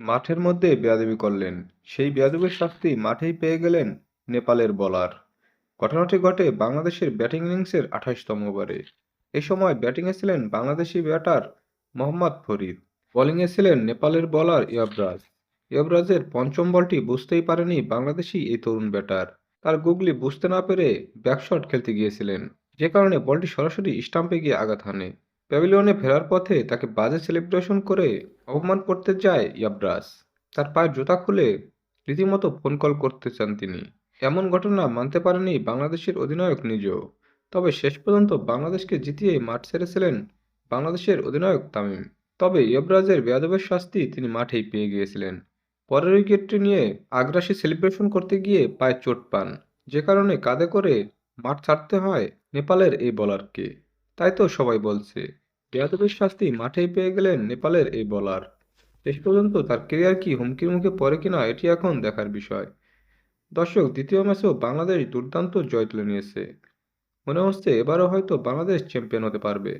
মাঠের মধ্যে বেয়াদবি করলেন। সেই বেয়াদবির শাস্তি মাঠেই পেয়ে গেলেন নেপালের বোলার। ঘটনাটি ঘটে বাংলাদেশের ব্যাটিং ইনিংসের আঠাশতম ওভারে। এ সময় ব্যাটিংয়ে ছিলেন বাংলাদেশি ব্যাটার মোহাম্মদ ফরিদ। বোলিংয়ে ছিলেন নেপালের বোলার ইয়াবরাজ। ইয়াবরাজের পঞ্চম বলটি বুঝতেই পারেনি বাংলাদেশি এই তরুণ ব্যাটার। তার গুগলি বুঝতে না পেরে ব্যাকশট খেলতে গিয়েছিলেন। যে কারণে বলটি সরাসরি স্টাম্পে গিয়ে আঘাত হানে। প্যাভিলিয়নে ফেরার পথে তাকে বাজে সেলিব্রেশন করে অপমান করতে যায় ইয়াবরাজ তার পায়ের জুতা খুলে রীতিমতো ফোন কল করতে চান তিনি। এমন ঘটনা মানতে পারেনি বাংলাদেশের অধিনায়ক নিজেও। তবে শেষ পর্যন্ত বাংলাদেশকে জিতিয়ে মাঠ ছেড়েছিলেন বাংলাদেশের অধিনায়ক তামিম। তবে ইয়বরাজের বেয়াদবের শাস্তি তিনি মাঠেই পেয়ে গিয়েছিলেন। পরের উইকেটটি নিয়ে আগ্রাসী সেলিব্রেশন করতে গিয়ে পায়ে চোট পান। যে কারণে কাঁধে করে মাঠ ছাড়তে হয় নেপালের এই বোলারকে তাই তো সবাই বলছে। বেয়াদবের শাস্তি মাঠেই পেয়ে গেলেন নেপালের এই বলার শেষ পর্যন্ত তার কেরিয়ার কি হুমকির মুখে পড়ে কিনা, এটি এখন দেখার বিষয়। দর্শক, দ্বিতীয় ম্যাচেও বাংলাদেশ দুর্দান্ত জয় তুলে নিয়েছে। মনে হচ্ছে এবারও হয়তো বাংলাদেশ চ্যাম্পিয়ন হতে পারবে।